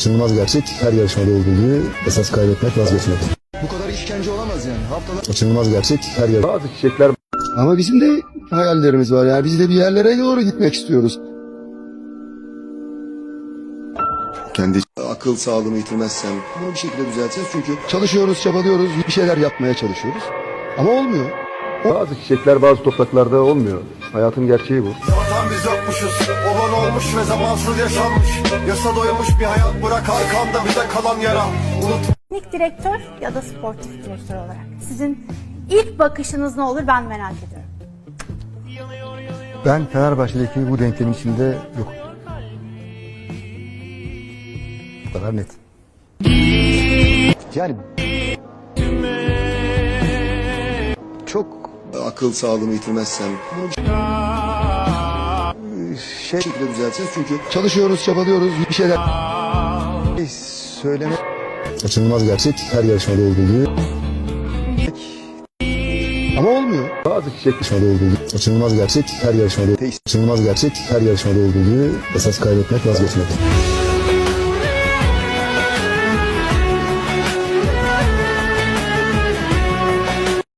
Kaçınılmaz gerçek her yarışmada olduğu gibi esas kaybetmek vazgeçmek. Bu kadar işkence olamaz yani. Haftalar... Kaçınılmaz gerçek her yarışmada Bazı çiçekler Ama bizim de hayallerimiz var. Yani biz de bir yerlere doğru gitmek istiyoruz. Kendi akıl sağlığımı yitirmezsem bunu bir şekilde düzelteceğiz. Çünkü çalışıyoruz, çabalıyoruz, bir şeyler yapmaya çalışıyoruz. Ama olmuyor. bazı çiçekler bazı topraklarda olmuyor. Hayatın gerçeği bu. Vatan biz yokmuşuz Olan olmuş ve zamansız yaşanmış Yasa doymuş bir hayat bırak arkanda bize kalan yara Unut Teknik direktör ya da sportif direktör olarak sizin ilk bakışınız ne olur ben merak ediyorum. Ben Fenerbahçe'deki bu denklemin içinde yok. Bu kadar net. Yani çok akıl sağlığımı yitirmezsem şey şekilde düzelteceğiz çünkü çalışıyoruz, çabalıyoruz, bir şeyler söyleme kaçınılmaz gerçek her yarışmada olduğu gibi ama olmuyor. Bazı yarışmada olduğu gibi kaçınılmaz gerçek her yarışmada kaçınılmaz gerçek her yarışmada olduğu gibi esas kaybetmek vazgeçmek.